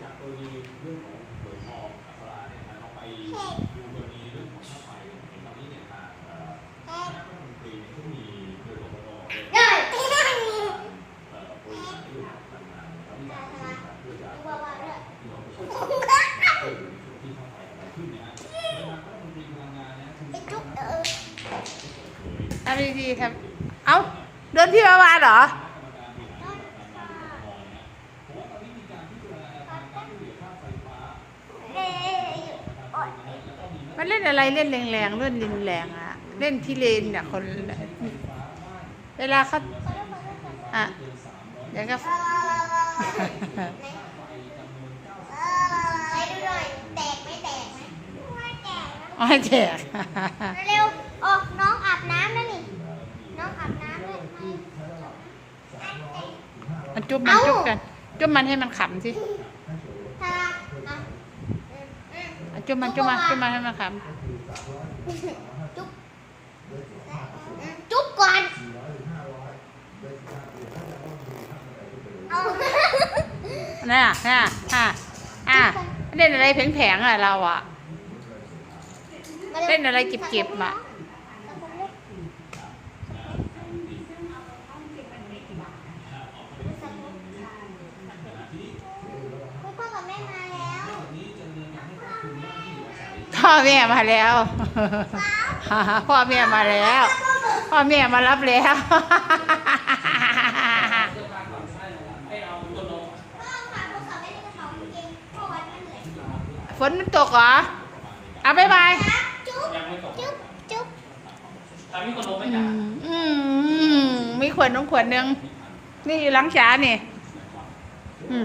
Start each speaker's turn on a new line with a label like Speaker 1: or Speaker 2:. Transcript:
Speaker 1: จากกรณีเรื่องของเหมืองทองอัคราเนี่ยนะเราไปดูกรณีเรื่องของค่าไฟเห็นตอนนี้เนี่ยทางเอ่อคณะรัฐมนตรีเนี่ยก็มีโดยรวมเนี่ย
Speaker 2: เฮ้ย
Speaker 1: เอ่อบริษัทที่อยู่กับพลังงานนะครับมีการประชุมกันเพื่อจะพี่น้องประชาชนเพื่ออยู่ในช่วงที่ค่าไฟอะไรขึ้นนยฮะทางรัฐมนตรีพลังงานนะคุณ
Speaker 2: จุ๊บเออ
Speaker 3: เอาดีๆครับ เอาเดินพี่มาวานเหรอ
Speaker 2: เอ้ยโอ๊ย
Speaker 3: มันเล่นอะไรเล่นแรงๆเล่นรินแรงอะเล่นที่เลนเนี่ยคน เวลาเขาอะเดี๋ยวก็
Speaker 2: เออไหนเออไปดูหน่อยแตกไหมแตกไหมไม่แตกนะ
Speaker 3: เอาให้แจก
Speaker 2: เร็วๆออกน้องอาบน้ำแล้วนี่ น้องอาบน้ำด้วยไม่
Speaker 3: มันจุ๊บมันจุ๊บกัน จุ๊บมันให้มันขำสิ
Speaker 2: ถ้าอะอืม อืม
Speaker 3: อะจุ๊บมันจุ๊บมันจุ๊บมันให้มันข
Speaker 2: จุ๊บอืมจุ๊บก่อนเอาำ
Speaker 3: น่ะน่ะอะอะเล่นอะไรแผงๆอะเราอะเล่นอะไรเก็บๆอะ
Speaker 2: พ่อกับแม่มาแล้ว
Speaker 3: พ่อแม่มาแล้ว พ่อแม่มาแล้ว พ่อแม่มารับแล้ว
Speaker 2: ฝนมัน
Speaker 3: ตกเหรอเอาบายบาย
Speaker 2: จุ๊บจุ๊บจุ๊บ
Speaker 1: ทำให้คนลงไม่จ้ะ
Speaker 3: อืมมีขวดน้องขวดหนึ่งนี่อยู่หลังฉานี่ อืม